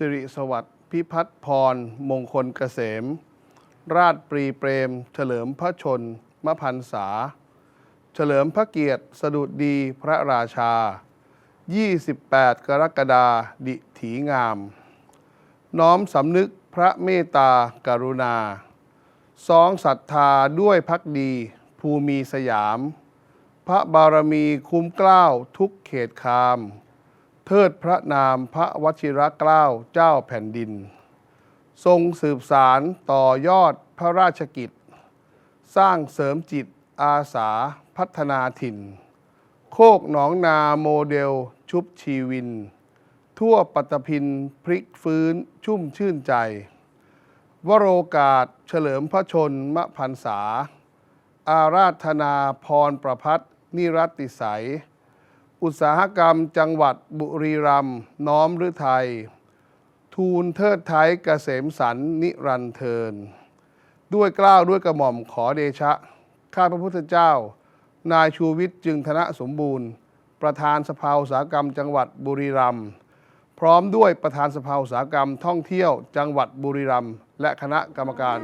สิริสวัสดิ์พิพัฒน์พร มงคลเกษม ราชปรีเปรม เฉลิมพระชนมพันษา เฉลิมพระเกียรติ สดุดดีพระราชา 28 กรกฎาดิถีงาม น้อมสำนึกพระเมตตากรุณาสองศรัทธาด้วยพักดี ภูมิสยาม พระบารมีคุ้มเกล้าวทุกเขตคาม เทิดพระนามพระวชิรเกล้าเจ้าแผ่นดิน ทรงสืบสารต่อยอดพระราชกิจ สร้างเสริมจิตอาสาพัฒนาถิ่น โคกหนองนาโมเดลชุบชีวิน ทั่วปัตพินพริกฟื้นชุ่มชื่นใจ วโรกาสเฉลิมพระชนมพันษา อาราธนาพรประพัฒนิรัติสัย อุตสาหกรรมจังหวัดบุรีรัมย์น้อมฤทัยทูลเทิดไทยเกษมสันนิรันเทิน ด้วยกล้าวด้วยกระหม่อมขอเดชะ ข้าพระพุทธเจ้า นายชูวิทย์จึงธนสมบูรณ์ ประธานสภาอุตสาหกรรมจังหวัดบุรีรัมย์พร้อมด้วยประธานสภาอุตสาหกรรมท่องเที่ยวจังหวัดบุรีรัมย์และคณะกรรมการ